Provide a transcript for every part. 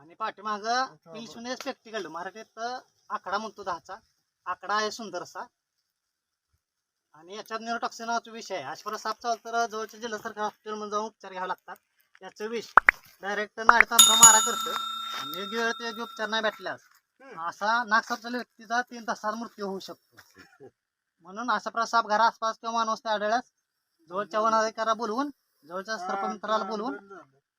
आणि पाठीमाग पिलशुने स्पेक्टिकल मराठीत आकडा म्हणतो दहाचा. आकडा आहे सुंदरसा. आणि याच्यात न्यूरोटॉक्सिन नावाचा विषय आहे. अशा साप चावलं तर जवळच्या जिल्हा सरकारी हॉस्पिटलमध्ये जाऊन उपचार घ्यावे लागतात. याचं विष डायरेक्ट नाडतांत्रा मारा करतं आणि योग्य वेळ ते योग्य उपचार नाही भेटल्यास असा नागसापच्या व्यक्तीचा तीन तासात मृत्यू होऊ शकतो. म्हणून अशा प्रकार साप घरा आसपास किंवा माणूस आढळल्यास जवळच्या वनाधिकारा बोलवून जवळच्या सरपंचाला बोलवून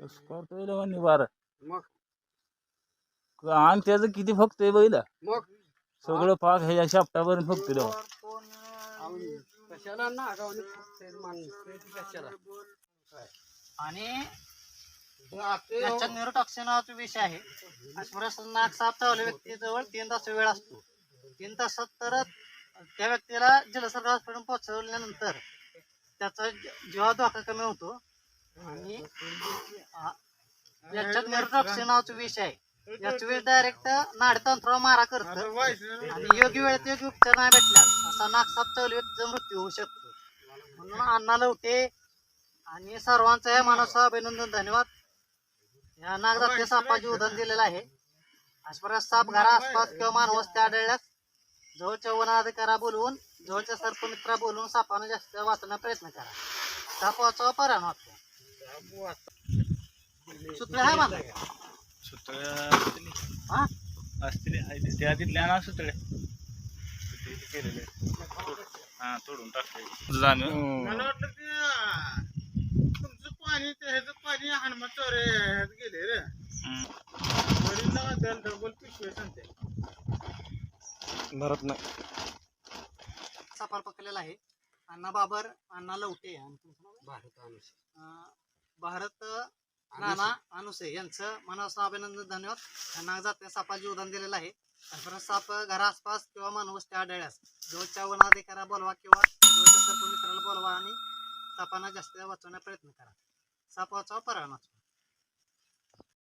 करतोय निवार मग आणि त्याचं किती फक्तोय बैल मग? सगळं पाक ह्याच्या लगा आम्ही कशाला ना कशाला? आणि जाते याच्यात न्यूरोटॉक्सिन नावाचा विषय आहे. अस्मरस नाक साप चावल्या व्यक्तीजवळ तीन तास वेळ असतो. तीन तासात तर त्या व्यक्तीला हॉस्पिटल पोहोचवल्यानंतर त्याचा जीवा धोका कमी होतो. आणि याच्यात नावाचा विषय आहे. याच्या वेळी डायरेक्ट नाडतंत्रावर मारा करतं. आणि योग्य वेळेत योग्य उपचार नाही भेटल्यास असा नागसाप चावल्या व्यक्तीचा मृत्यू होऊ शकतो. म्हणून अण्णा लवटे आणि सर्वांचं या मानसा अभिनंदन धन्यवाद. या नागजातीय सापाचे उदाहरण दिलेलं आहे. अशा साप घरा आसपास किंवा मानवस्ती आढळल्यास जवळच्या वनाधिकारा बोलवून जवळच्या सर्पमित्रा बोलवून सापानं जास्त वाचण्याचा प्रयत्न करा. साप वाचावा पराण वाचवा सूत्र आहे मला. हा? असतील त्या तिथल्या ना सुतळे. केलेले हा तोडून टाकले जाणून मला वाटलं ते तुमचं पाणी ते ह्याचं पाणी हनुमान चोरे ह्यात गेले रे. वडील दल डबल पिशवे सांगते. भरत नाही. सापाला पकडलेला आहे. अण्णा बाबर अण्णा लवटे आणि? भारत भारत नाना अनुसे यांचं मनापासून अभिनंदन धन्यवाद. त्यांना जाते सापाचे उदाहरण दिलेलं आहे. परत साप घरा आसपास किंवा मानवस्ती आढळल्यास जवळच्या वनाधिकारा बोलवा किंवा जवळच्या सर्प मित्राला बोलवा आणि सापांना जास्त वाचवण्याचा प्रयत्न करा. साप वाचवा पराण वाचवा.